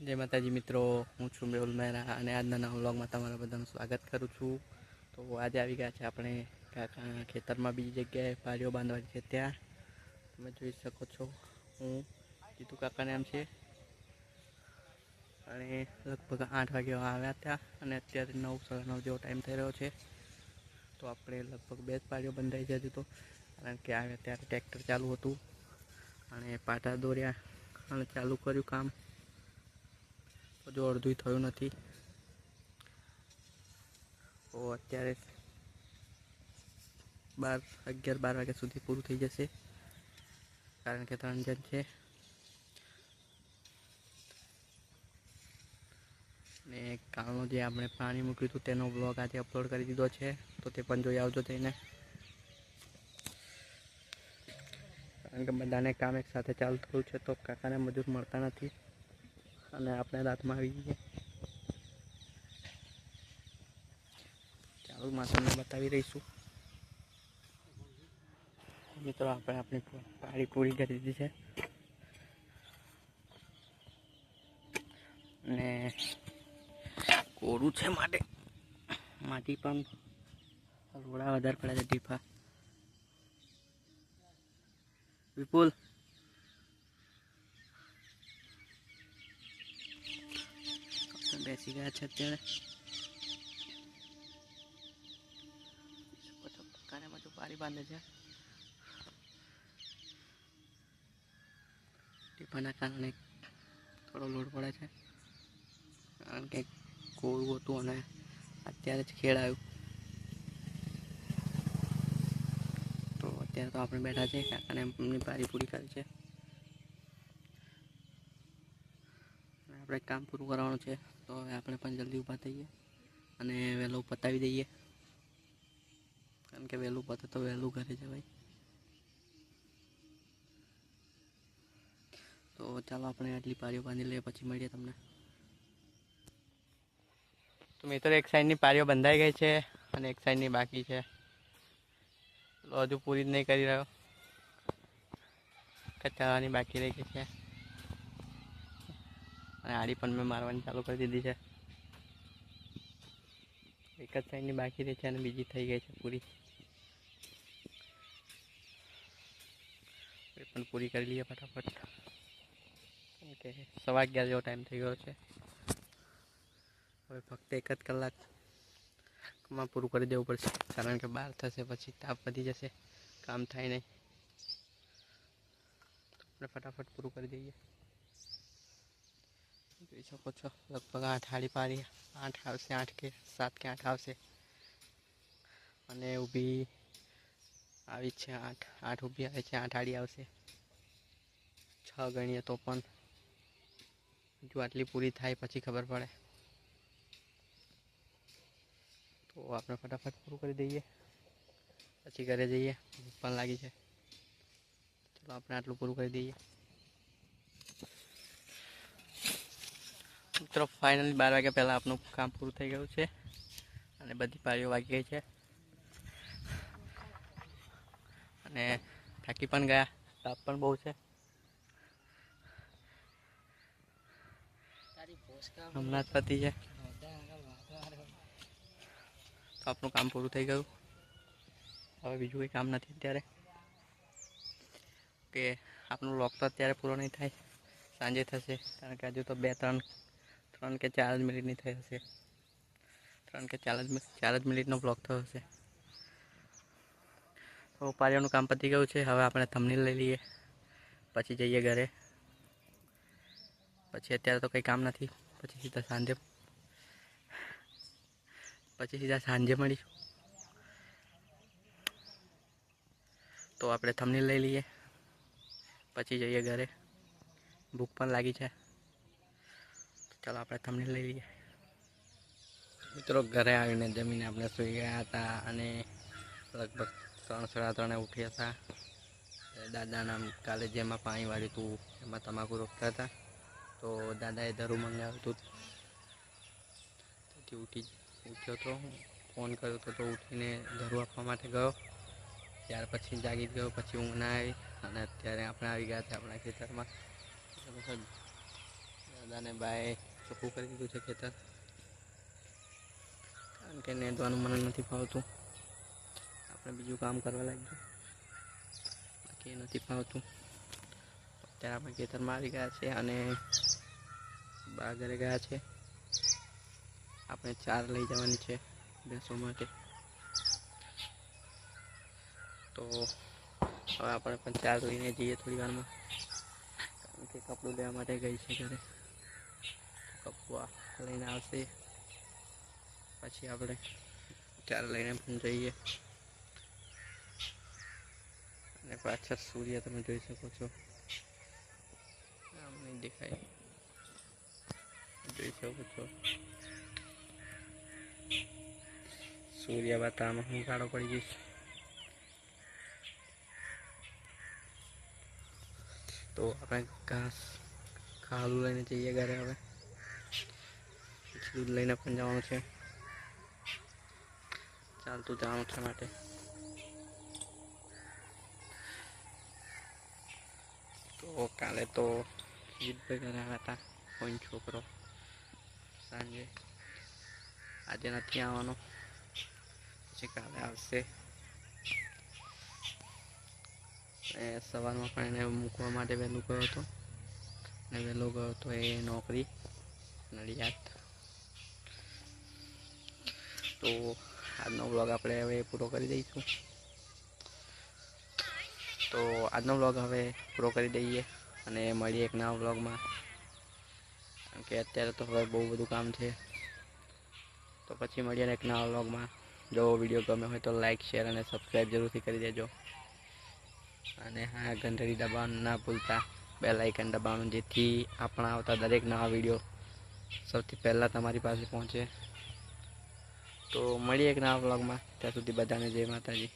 જય માતાજી મિત્રો, હું છું મેહુલ મહેરા અને આજના નવા વ્લોગમાં તમારા બધાનું સ્વાગત કરું છું. તો આજે આવી ગયા છે આપણે કાકા ખેતરમાં બીજી જગ્યાએ પાળીઓ બાંધવાની છે ત્યાં. તમે જોઈ શકો છો, હું, જીતુ કાકાને આમ છે. અને લગભગ આઠ વાગે આવ્યા હતા અને અત્યારે નવ, સાડા નવ જેવો ટાઈમ થઈ રહ્યો છે. તો આપણે લગભગ બે જ પાળીઓ બંધાઈ જતી તો, કારણ કે આવ્યા ત્યારે ટ્રેક્ટર ચાલુ હતું. અને પાટા દોર્યા અને ચાલુ કર્યું કામ. હજુ અડધું થયું નથી. તો અત્યારે બાર, અગિયાર, બાર વાગ્યા સુધી પૂરું થઈ જશે. કારણ કે ત્રણ જણ છે. ને કાળનું જે આપણે પાણી મૂક્યું હતું તેનો બ્લોગ આજે અપલોડ કરી દીધો છે, તો તે પણ જોઈ આવજો થઈને કારણ કે બધાને કામ એક સાથે ચાલુ થયું છે, તો કાકાને મજૂર મળતા નથી. અને આપણે રાતમાં આવી ગયા ચાલો માં બતાવી રહીશું મિત્રો, આપણે આપણી પાળી પૂરી કરી દીધી છે. અને કોરું છે માટે? માટી પણ રોડા વધારે પડે છે ટીફા વિપુલ આપણે બેસી ગયા છે અત્યારે. પક્કાને બધું પારી બાંધે છે. ટીપાના કારણે થોડો લોડ પડે છે. કારણ કે કોળું હતું અને અત્યારે જ ખેડ આવ્યું. તો અત્યારે તો આપણે બેઠા છે કાકાને એમની પારી પૂરી કરી છે. આપણે કામ પૂરું કરવાનું છે, તો હવે આપણે પણ જલ્દી ઊભા થઈએ અને વહેલું પતાવી દઈએ. કારણ કે વહેલું પતે તો વહેલું ઘરે જવાય. તો ચાલો આપણે આટલી પારીઓ બાંધી લઈએ, પછી મળીએ તમને. તો મિત્રો, એક સાઈડની પારીઓ બંધાઈ ગઈ છે અને એક સાઈડની બાકી છે. હજુ પૂરી જ નહીં કરી રહ્યો. કચાવાની બાકી રહી ગઈ છે. અને આડી પણ મેં મારવાની ચાલુ કરી દીધી છે. એક જ સાઈડની બાકી રહી છે અને બીજી થઈ ગઈ છે પૂરી. એ પણ પૂરી કરી લઈએ ફટાફટ. કેમ કે સવા અગિયાર જેવો ટાઈમ થઈ ગયો છે. હવે ફક્ત એક જ કલાકમાં પૂરું કરી દેવું પડશે. કારણ કે બહાર થશે પછી તાપ વધી જશે. કામ થાય નહીં. આપણે ફટાફટ પૂરું કરી દઈએ. જોઈ શકો છો. લગભગ આઠ હાડી પાડી. આઠ આવશે, આઠ કે સાત કે આઠ આવશે. અને ઊભી આવી છે આઠ. આઠ ઊભી આવે છે, આઠ હાડી આવશે. છ ગણીએ તો પણ જો આટલી પૂરી થાય પછી ખબર પડે. તો આપણે ફટાફટ પૂરું કરી દઈએ. પછી ઘરે જઈએ. પણ લાગી છે. ચલો આપણે આટલું પૂરું કરી દઈએ. મિત્રો ફાઇનલી બાર વાગ્યા પહેલાં આપણું કામ પૂરું થઈ ગયું છે અને બધી પારીઓ વાગી ગઈ છે. અને થાકી પણ ગયા તાપ પણ બહુ છે. હમણાં જ પતી છે. તો આપણું કામ પૂરું થઈ ગયું. હવે બીજું કંઈ કામ નથી અત્યારે. કે આપણું લોક તો અત્યારે પૂરો નહીં થાય. સાંજે થશે કારણ કે હજુ તો બે ત્રણ ત્રણ કે ચાર જ મિનિટની થઈ હશે. ત્રણ કે ચાર જ ચાર જ મિનિટનો બ્લોક થયો હશે. તો પારિયાનું કામ પતી ગયું છે. હવે આપણે થમની લઈ લઈએ. પછી જઈએ ઘરે. પછી અત્યારે તો કંઈ કામ નથી. પછી સીધા સાંજે પછી સીધા સાંજે મળીશું. તો આપણે થમની લઈ લઈએ. પછી જઈએ ઘરે. ભૂખ પણ લાગી છે. ચાલો આપણે તમને લઈ લઈએ. મિત્રો, ઘરે આવીને જમીને આપણે સૂઈ ગયા હતા અને લગભગ ત્રણ સાડા ત્રણે ઉઠ્યા હતા. દાદાના કાલે જેમાં પાણી વાળ્યું હતું, એમાં તમાકુ રોકતા હતા. તો દાદાએ ધરું મંગાવ્યું હતું. તેથી ઉઠી, ઉઠ્યો હતો ફોન કર્યો હતો તો ઉઠીને ધરું આપવા માટે ગયો. ત્યાર પછી જાગી ગયો, પછી ઊંઘ ના આવી અને અત્યારે આપણે આવી ગયા હતા આપણા ખેતરમાં. દાદાને બાય ચોખ્ખું કરી દીધું છે ખેતર. કારણ કે નેદવાનું મને નથી ફાવતું. આપણે બીજું કામ કરવા લાગ્યું. બાકી નથી ફાવતું. અત્યારે આપણે ખેતરમાં આવી ગયા છે અને બા ઘરે ગયા છે. આપણે ચાર લઈ જવાની છે ભેંસો માટે. તો હવે આપણે પણ ચાર લઈને જઈએ થોડી વારમાં. કારણ કે કપડું લેવા માટે ગઈ છે ઘરે. કપવા લઈને આવશે. પછી આપણે ત્યારે લઈને પણ જઈએ. અને પાછળ સૂર્ય તમે જોઈ શકો છો. આમ નહીં દેખાય. જોઈ શકો છો. સૂર્ય વાતાવરણ હું કાળો પડી જઈશ તો આપણે ઘાસ ખાલું લઈને જઈએ ઘરે હવે. દૂધ લઈને પણ જવાનું છે. ચાલતું જવાનું છે માટે. તો કાલે તો જીતભાઈ ઘરે આવ્યા હતા, કોઈ છોકરો. સાંજે. આજે નથી આવવાનો. પછી કાલે આવશે. સવારમાં પણ એને મૂકવા માટે વહેલું ગયો હતો. અને વહેલો ગયો હતો એ નોકરી. નડિયાદ. તો આજનો વ્લોગ આપણે હવે પૂરો કરી દઈશું. તો આજનો વ્લોગ હવે પૂરો કરી દઈએ અને મળીએ એક નવા વ્લોગમાં કારણ કે અત્યારે તો હવે બહુ બધું કામ છે. તો પછી મળીએ એક નવા વ્લોગમાં જો વીડિયો ગમે હોય તો લાઇક શેર અને સબસ્ક્રાઈબ જરૂરથી કરી દેજો. અને હા, ઘંટડી દબાવવાનું ના ભૂલતા. બે લાઇકન દબાવવાનું, જેથી આપણા આવતા દરેક નવા વીડિયો સૌથી પહેલાં તમારી પાસે પહોંચે. તો મળીએ એક નવા બ્લોગમાં ત્યાં સુધી બધાને જય માતાજી.